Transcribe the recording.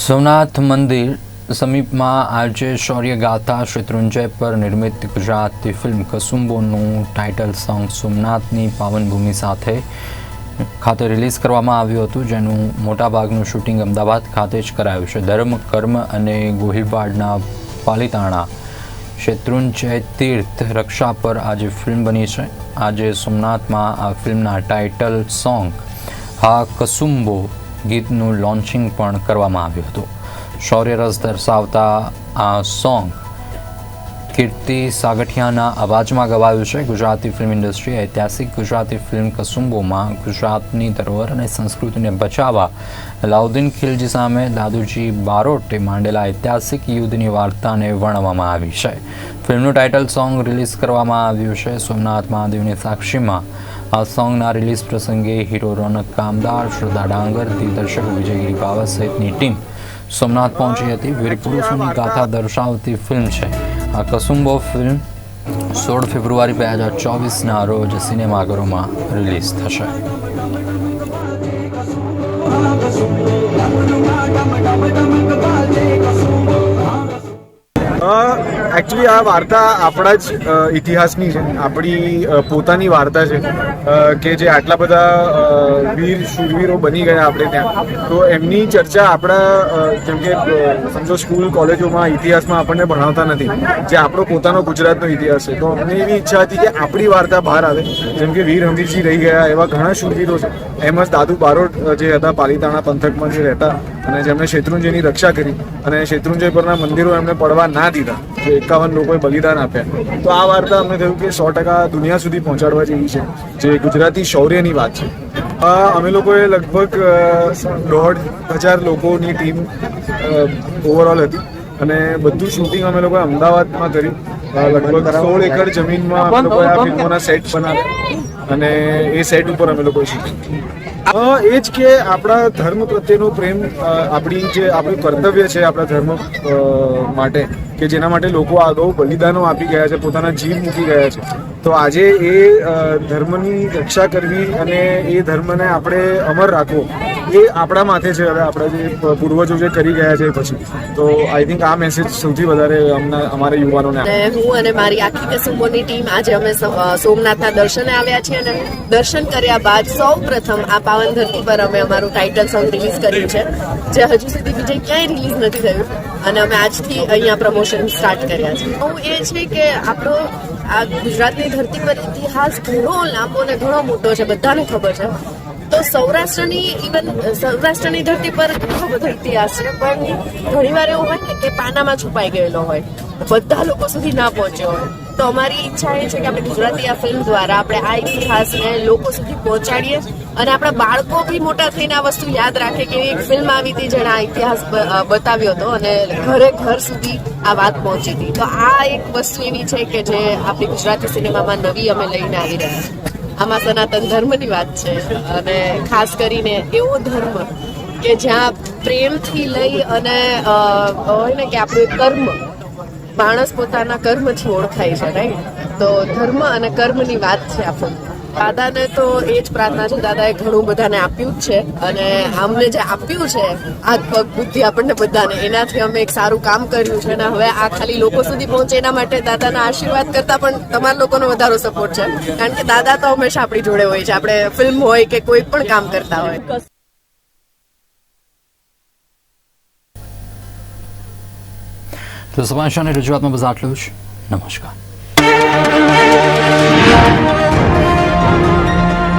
સોમનાથ મંદિર સમીપમાં આજે શૌર્ય ગાથા શત્રુંજય પર નિર્મિત ગુજરાતી ફિલ્મ કસુંબોનું ટાઇટલ સોંગ સોમનાથની પાવનભૂમિ સાથે ખાતે રિલીઝ કરવામાં આવ્યું હતું, જેનું મોટાભાગનું શૂટિંગ અમદાવાદ ખાતે જ કરાયું છે. ધર્મ, કર્મ અને ગોહિલવાડના પાલિતાણા શત્રુંજય તીર્થ રક્ષા પર આજે ફિલ્મ બની છે. આજે સોમનાથમાં આ ફિલ્મના ટાઇટલ સોંગ, હા કસુંબો ગીતનું લોન્ચિંગ પણ કરવામાં આવ્યું હતું. શૌર્ય રસ દર્શાવતા આ સોંગ કીર્તિ સાગઠિયાના અવાજમાં ગવાયું છે. ગુજરાતી ફિલ્મ ઇન્ડસ્ટ્રી ઐતિહાસિક ગુજરાતી ફિલ્મ કસુંબોમાં ગુજરાતની ધરોહર અને સંસ્કૃતિને બચાવવા અલાઉદ્દીન ખિલજી સામે દાદુજી બારોટે માંડેલા ઐતિહાસિક યુદ્ધની વાર્તાને વર્ણવવામાં આવી છે. ફિલ્મનું ટાઇટલ સોંગ રિલીઝ કરવામાં આવ્યું છે. સોમનાથ મહાદેવની સાક્ષીમાં આ સોંગના રિલીઝ પ્રસંગે હીરો રોનક કામદાર, શ્રદ્ધા ડાંગર, દિગ્દર્શક વિજયગીરી બાવા સહિતની ટીમ સોમનાથ પહોંચી હતી. વીર પુરુષોની ગાથા દર્શાવતી ફિલ્મ છે. આ કસુંબો ફિલ્મ સોળ ફેબ્રુઆરી બે હજાર ચોવીસના રોજ સિનેમાઘરોમાં રિલીઝ થશે. એકચ્યુઅલી આ વાર્તા આપણા જ ઇતિહાસની છે. આપણી પોતાની વાર્તા છે કે જે આટલા બધા વીર, શૂરવીરો બની ગયા આપણે ત્યાં. તો એમની ચર્ચા આપણા જેમ કે સમજો સ્કૂલ, કોલેજોમાં, ઇતિહાસમાં આપણને ભણાવતા નથી. જે આપણો પોતાનો ગુજરાતનો ઇતિહાસ છે. તો અમને એવી ઈચ્છા હતી કે આપણી વાર્તા બહાર આવે. જેમ કે વીર હમીરજી રહી ગયા, એવા ઘણા શૂરવીરો છે. એમ જ દાદુ બારોટ જે હતા, પાલીતાણા પંથકમાં જે રહેતા અને જેમણે શેત્રુંજયની રક્ષા કરી અને શેત્રુંજય પરના મંદિરો એમને પડવા ના દીધા. જે એકાવન લોકોએ બલિદાન આપ્યા તો આ વાર્તા અમને થયું કે સો ટકા દુનિયા સુધી પહોંચાડવા જેવી છે જે ગુજરાતી શૌર્યની વાત છે. અમે લોકોએ લગભગ દોઢ હજાર લોકોની ટીમ ઓવરઓલ હતી. અને બધું શૂટિંગ અમે લોકોએ અમદાવાદમાં કર્યું. લગભગ સોળ એકર જમીનમાં અમે લોકોએ આ ફિલ્મોના સેટ બનાવ્યા. અને એ સેટ ઉપર અમે લોકો શૂટિંગ એ જ કે આપણા ધર્મ પ્રત્યેનો પ્રેમ આપણી જે આપણું કર્તવ્ય છે આપણા ધર્મ માટે, કે જેના માટે લોકો આગળ બલિદાનો આપી ગયા છે, પોતાના જીવ મૂકી ગયા છે. તો આજે એ ધર્મની રક્ષા કરવી અને એ ધર્મને આપણે અમર રાખવો એ આપણા માથે છે. હવે આપણા જે પૂર્વજો જે કરી ગયા છે પછી. તો આઈ થિંક આ મેસેજ સૌથી વધારે અમને, અમારા યુવાનોને. હું અને મારી આખી કસુંબોની ટીમ આજે અમે સોમનાથના દર્શને આવ્યા છીએ અને દર્શન કર્યા બાદ સૌ પ્રથમ આ પાવન ધરતી પર અમે અમારું ટાઇટલ સોંગ રિલીઝ કર્યું છે, જે હજુ સુધી બીજે ક્યાંય રિલીઝ નથી થયું. અને અમે આજથી અહીંયા પ્રમોશન સ્ટાર્ટ કર્યા છે. હું એ છે કે આપણો આ ગુજરાતની ધરતી પર ઇતિહાસ ઘણો લાંબો અને ઘણો મોટો છે, બધાને ખબર છે. તો સૌરાષ્ટ્રની ઇવન સૌરાષ્ટ્રની ધરતી પર ઘણો ઇતિહાસ છે. પણ ઘણીવાર એવું હોય ને કે પાનામાં છુપાઈ ગયેલો હોય. બધા લોકો સુધી ના પહોંચ્યો હોય. તો અમારી ઈચ્છા એ છે કે આપણે ગુજરાતી આ ફિલ્મ દ્વારા આપણે આ ઇતિહાસને લોકો સુધી પહોંચાડીએ અને આપણા બાળકો બી મોટા થઈને આ વસ્તુ યાદ રાખે કે એક ફિલ્મ આવી હતી જેણે આ ઇતિહાસ બતાવ્યો હતો અને ઘરે ઘર સુધી આ વાત પહોંચી હતી. તો આ એક વસ્તુ એવી છે કે જે આપણી ગુજરાતી સિનેમામાં નવી અમે લઈને આવી રહ્યા છીએ. આમાં સનાતન ધર્મની વાત છે અને ખાસ કરીને એવો ધર્મ કે જ્યાં પ્રેમથી લઈ અને હોય ને કે આપણું કર્મ, માણસ પોતાના કર્મથી ઓળખાય છે રાઈટ તો ધર્મ અને કર્મની વાત છે આ film. દાદાને તો એ જ પ્રાર્થના છે, દાદાએ ઘણું બધાને આપ્યું જ છે અને અમને જે આપ્યું છે હાથ બુદ્ધિ આપણને બધાને, એનાથી અમે એક સારું કામ કર્યું છે અને હવે આ ખાલી લોકો સુધી પહોંચે એના માટે દાદાના આશીર્વાદ કરતા પણ તમારા લોકોનો વધારો સપોર્ટ છે. કારણ કે દાદા તો હંમેશા આપણી જોડે હોય છે, આપણે ફિલ્મ હોય કે કોઈ પણ કામ કરતા હોય. તો સમાચારની રજૂઆતમાં બસ આટલું જ. નમસ્કાર.